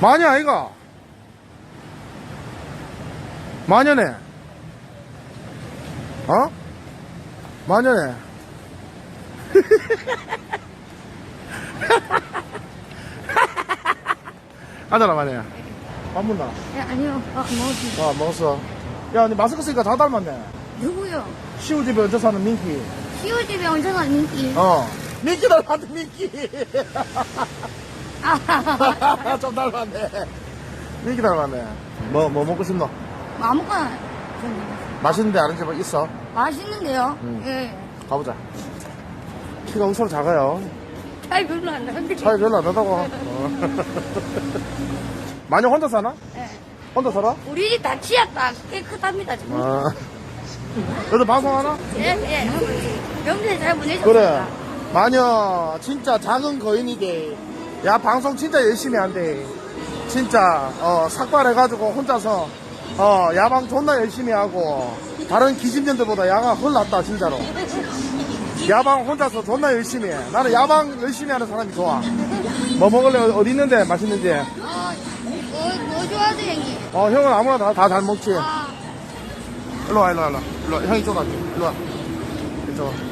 마녀 아이가? 마녀네. 어? 마녀네. 앉아라, 마녀야. 밥 먹나? 예, 아니요. 어, 뭐지? 어, 먹었어. 야, 니 마스크 쓰니까 다 닮았네. 누구요? 시우 집에 얹어 사는 민키. 시우집에 언제가 민기? 어. 민키 닮았네, 민키. 아, 좀 닮았네. 민키 닮았네. 뭐, 뭐 먹고 싶노? 아무거나. 좀 맛있는 데 아는 집 있어? 맛있는데요? 음. 예. 가보자. 키가 엄청 작아요. 차이 별로 안 나는데. 차이 별로 안 나다고. 어. 많이 혼자 사나? 예. 혼자 살아? 우리 집 다 치였다. 깨끗합니다, 지금. 어. 너도 방송하나? 예, 예. 명세 잘 보내셨습니다. 그래. 마녀, 진짜 작은 거인이대. 야, 방송 진짜 열심히 한대. 진짜, 어, 삭발해가지고 혼자서, 어, 야방 존나 열심히 하고, 다른 기집년들보다 야가 훨 낫다, 진짜로. 야방 혼자서 존나 열심히 해. 나는 야방 열심히 하는 사람이 좋아. 뭐 먹을래? 어디 있는데? 맛있는지? 어, 뭐, 뭐 좋아하세요, 형님? 어, 형은 아무나 다, 다잘 먹지. 아, 일로 와, 일로 와, 일로 와. 일로 와. 형이 쏟아줘. 일로 와. 이쪽 와. 안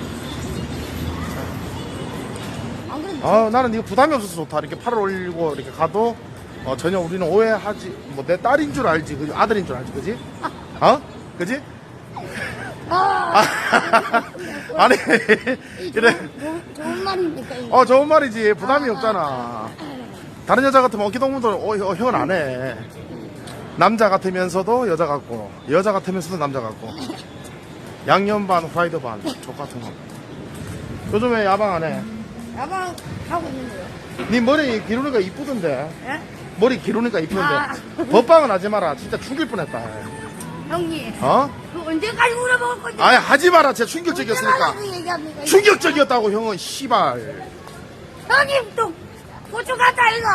아, 나는 이거 부담이 없어서 좋다. 이렇게 팔을 올리고 이렇게 가도 어, 전혀 우리는 오해하지. 뭐 내 딸인 줄 알지, 그지? 아들인 줄 알지, 그지? 어? 그지? 아, 아, 아니 이 이래. 좋은, 좋은- 말입니까, 이게? 어, 좋은 말이지. 부담이 없잖아. 다른 여자 같으면 어기동무도 어, 어, 형은 안 해. 남자 같으면서도 여자 같고, 여자 같으면서도 남자 같고. 양념 반, 후라이드 반, 족 같은 거. 요즘에 야방 안 해. 야방 하고 있는데요. 네 머리 기르니까 이쁘던데. 예? 머리 기르니까 이쁘던데. 아. 법방은 하지 마라. 진짜 죽일 뻔했다. 형님, 어? 그 언제까지 물어볼 건데? 아예 하지 마라. 진짜 충격적이었으니까. 얘기합니까? 충격적이었다고 형은 씨발. 형님 또 고추 같다 이거.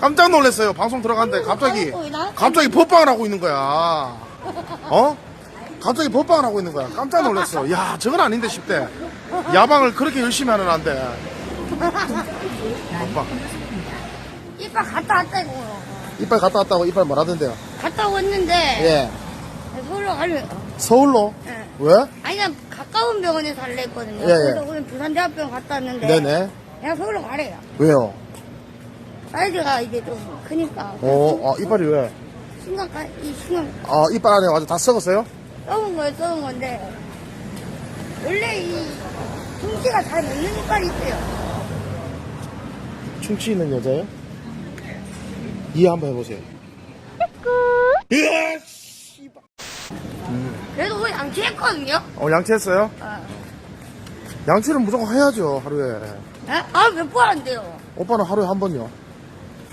깜짝 놀랐어요. 방송 들어갔는데 갑자기 갑자기 법방을 하고 있는 거야. 어? 갑자기 법방을 하고 있는 거야. 깜짝 놀랐어. 야, 저건 아닌데 싶대. 야방을 그렇게 열심히 하는 안 돼. 법방. 이빨 갔다 왔다 이거. 이빨 갔다 왔다고 이빨 뭐라던데요? 갔다 왔는데 예. 서울로 가려. 서울로? 예. 왜? 아니 난 가까운 병원에 살래 했거든요. 예, 예. 그래서 오늘 부산대학병 갔다 왔는데 네네. 그냥 서울로 가래요. 왜요? 사이즈가 이제 좀 크니까. 어, 아, 이빨이 왜? 심각한 이 심각 아, 이빨 안에 완전 다 썩었어요? 썩은 거예요, 썩은 건데 원래 이 둥치가 잘 먹는 이빨이 있어요. 충치 있는 여자요? 이해 한번 해보세요. 으아, 씨발. 그래도 오늘 양치했거든요. 어, 양치했어요? 어. 양치는 무조건 해야죠, 하루에. 예? 아몇 번 안 돼요. 오빠는 하루에 한 번요.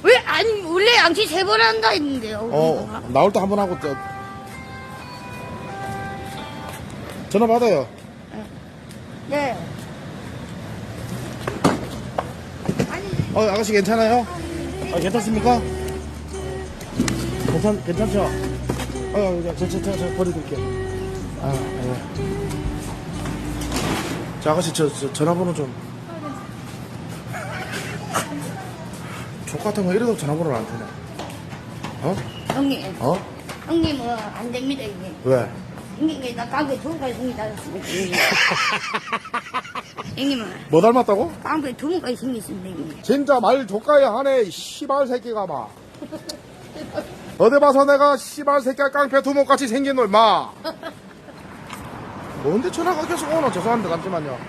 왜 아니 원래 양치 세 번 한다 했는데요. 어, 나올 때 한 번 하고, 저, 전화 받아요. 네. 어, 아가씨 괜찮아요? 아, 괜찮습니까? 괜찮, 괜찮죠? 어, 저, 저, 저, 저, 저 버려둘게요. 아, 예. 저 아가씨, 저, 저 전화번호 좀. 족 같은 거 이래도 전화번호를 안 되네. 어? 형님, 어? 형님 뭐안 됩니다 이게. 왜? 형님 나 깡패 두 번까지 생기다녔습니다. 형님은 뭐 닮았다고? 깡패 두 번까지 생겼습니다 형님. 진짜 말 족가야 하네, 이 씨발 새끼가 막. 어디 봐서 내가 씨발 새끼가 깡패 두목같이 생긴 놈, 마. 뭔데 전화가 계속 오나? 죄송합니다, 잠시만요.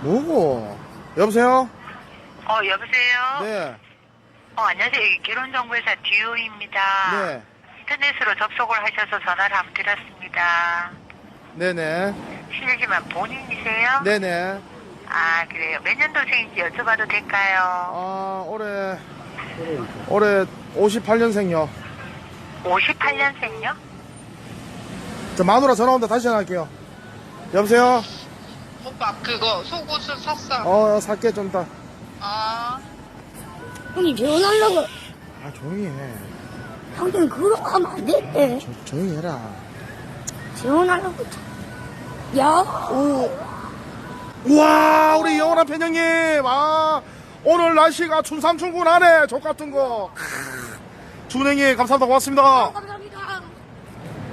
뭐고? 여보세요? 어, 여보세요? 네, 어, 안녕하세요. 여기 결혼정보회사 듀오입니다. 네, 인터넷으로 접속을 하셔서 전화를 한번 드렸습니다. 네네, 실례지만 본인이세요? 네네. 아, 그래요. 몇 년도생인지 여쭤봐도 될까요? 아, 올해, 올해 58년생요. 58년생요? 저 마누라 전화 온다 다시 전화할게요. 여보세요? 오빠 그거 속옷을 샀어. 어, 살게 좀 이따. 아 형님 재혼하려고 아, 조용히 해. 형님 그렇게 하면 안 돼. 조, 조용히 해라. 재혼하려고 야, 오. 우와 우리 영원한 팬형님 아 오늘 날씨가 춘삼춘군하네 족같은 거 크. 준행이 감사합니다 고맙습니다 감사합니다.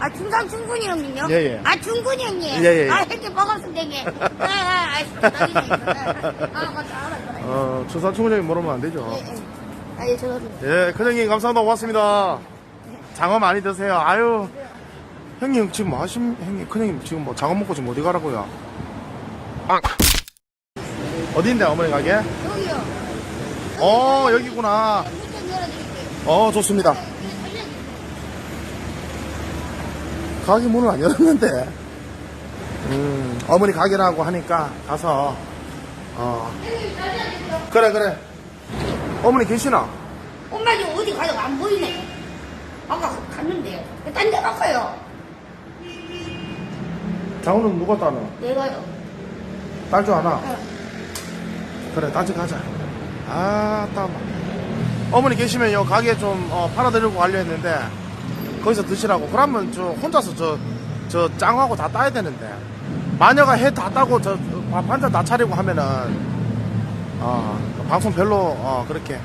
아, 중상 충분히 형님요? 예, 예. 아, 충분히 형님. 예, 예. 아, 이렇게 반갑습니다, 형님. 아, 아, 아, 진짜 나중에. 아, 맞다, 알았어. 어 춘삼춘군형이 모르면 안 되죠 예, 예. 아, 예, 죄송합니다. 예 큰형님 감사합니다 고맙습니다 장어 많이 드세요 아유 형님 지금 뭐 하심 형님 큰형님 지금 뭐 장어 먹고 지금 어디 가라고요 빵 어디인데 어머니 가게? 여기요. 어 여기구나 문좀 열어드릴게요. 어 좋습니다 가게 문을 안 열었는데 음 어머니 가게라고 하니까 가서 어 그래 그래 어머니 계시나? 엄마 지금 어디 가요? 안 보이네. 아까 갔는데. 딴데 갈까요? 장어는 누가 따노? 내가요. 딸 줄 아나? 어. 그래 딴집 가자 아따 어머니 계시면요 가게 좀 어, 팔아드리고 가려 했는데 거기서 드시라고 그러면 저 혼자서 저 저 짱하고 다 따야 되는데 마녀가 해 다 따고 저 반찬 다 차리고 하면은 어 방송 별로 어 그렇게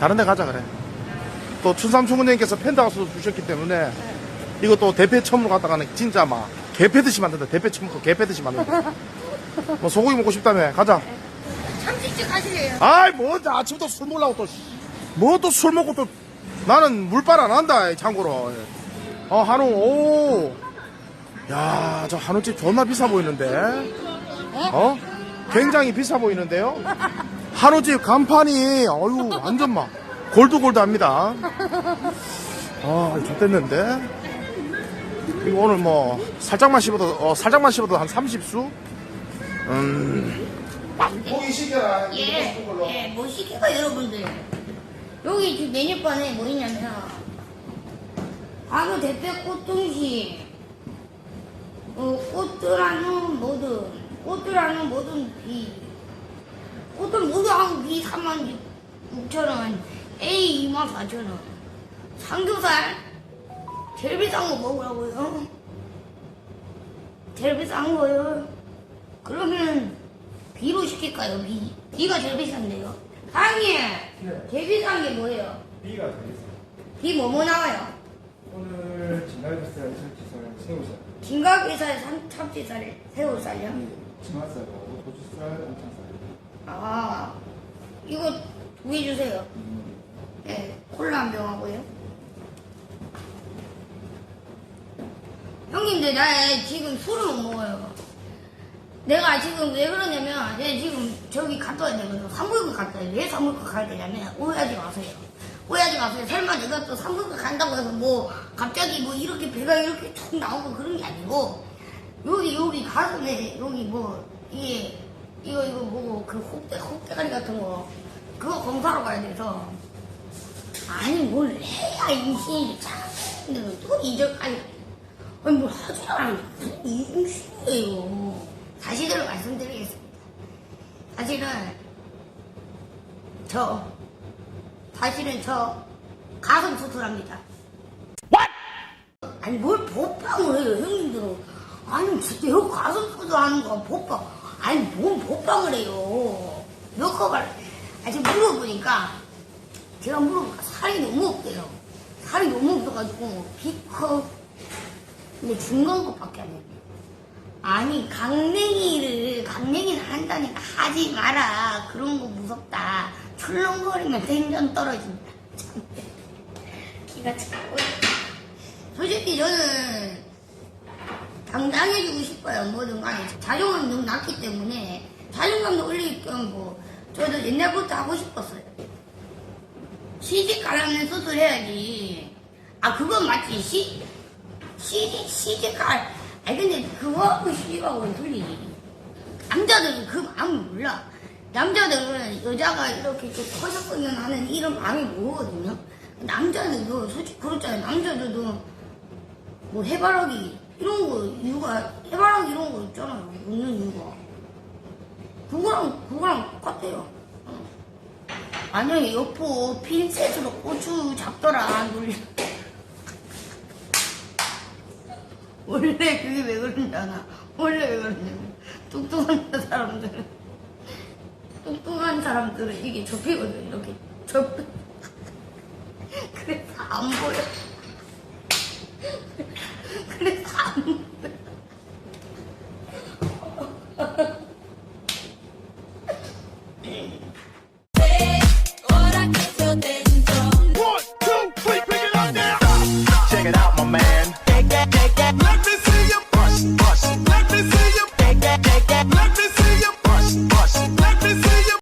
다른 데 가자 그래 또 춘삼충군님께서 펜다우스 주셨기 때문에 이거 또 대패 처음으로 갔다 가는 진짜 막 개패듯이 만든다. 대패 처먹고 개패듯이 만든다. 뭐 소고기 먹고 싶다며. 가자. 참치집 가실래요? 아이 뭐 아침부터 술 먹으려고 또 뭐 또 술 먹고 또 나는 물빨 안 한다 참고로. 어 한우 오 야 저 한우집 존나 비싸 보이는데. 어? 굉장히 비싸 보이는데요? 한우집 간판이 어유 완전 막 골드골드합니다. 아 좋댔는데 이거 오늘 뭐 살짝만 씹어도 어, 살짝만 씹어도 한 30수? 음. 고기 시켜라. 예, 예, 뭐 시킬까 여러분들. 여기 지금 메뉴판에 뭐 있냐면 한우 대패 꽃등심, 어, 꽃들하는 뭐든, 꽃들하는 뭐든 비, 꽃들 모두 하고 비 3만 6천 원, A 2만 4천 원, 삼겹살, 제일 비싼 거 먹으라고요? 제일 비싼 거요? 그러면 비로 시킬까요? 비. 비가 제일 비싼데요. 사장님, 제일 비싼 게 뭐예요? B가 되겠어요. 비 뭐뭐 나와요? 오늘 진달비살, 참치살, 새우살, 김가게살, 참- 참치살, 새우살요? 치맛살하고 도주살, 엄창살. 아, 이거 두 개 주세요. 네, 콜라 한 병 하고요. 형님들, 나 지금 술을 못 먹어요. 내가 지금 왜 그러냐면, 내가 지금 저기 갔다 와야 되거든. 산부인과 갔다 와야 돼. 왜 산부인과 가야 되냐면, 오해하지 마세요. 오해하지 마세요. 설마 내가 또 산부인과 간다고 해서 뭐, 갑자기 뭐 이렇게 배가 이렇게 툭 나오고 그런 게 아니고, 여기, 여기 가슴에, 여기 뭐, 이게, 이거, 이거 뭐고, 그 혹대, 혹대가리 같은 거, 그거 검사하러 가야 돼서. 아니, 뭘 해야 임신이 참. 근데 또 이제까지. 아니, 뭘 하지 않아요. 임신이에요. 사실대로 말씀드리겠습니다. 사실은, 저, 사실은 저, 가슴 수술합니다. 아니 뭘 보빵을 해요 형님들은 아니 진짜 여기 가슴 수술하는 거 보빵 아니 뭔 보빵을 해요 몇 컵을 아니 지금 물어보니까 제가 물어보니까 살이 너무 없대요 살이 너무 없어가지고 B컵 근데 중간 컵밖에 안 해요 아니 강냉이를 강냉이를 한다니까 하지 마라 그런 거 무섭다 출렁거리면 생전 떨어진다 참 기가 차고 솔직히 저는 당당해지고 싶어요. 뭐든 간에 자존감이 너무 낮기 때문에 자존감도 올릴 겸뭐 저도 옛날부터 하고 싶었어요. 시집 가려면 수술해야지. 아 그건 맞지. 시 시집 시집 갈. 아니 근데 그거하고 시집하고는 틀리지. 남자들은 그 마음을 몰라. 남자들은 여자가 이렇게 좀 커졌으면 하는 이런 마음이 모르거든요. 남자는 그 솔직히 그렇잖아요. 남자들도 뭐 해바라기 이런 거 이유가 해바라기 이런 거 있잖아요. 웃는 이유가 그거랑 그거랑 똑같아요. 어. 만약에 여포 핀셋으로 고추 잡더라 놀 원래 그게 왜 그러냐나. 원래 왜 그러냐면 뚱뚱한 사람들은. 뚱뚱한 사람들은 이게 접히거든 이렇게 접 그래서 안 보여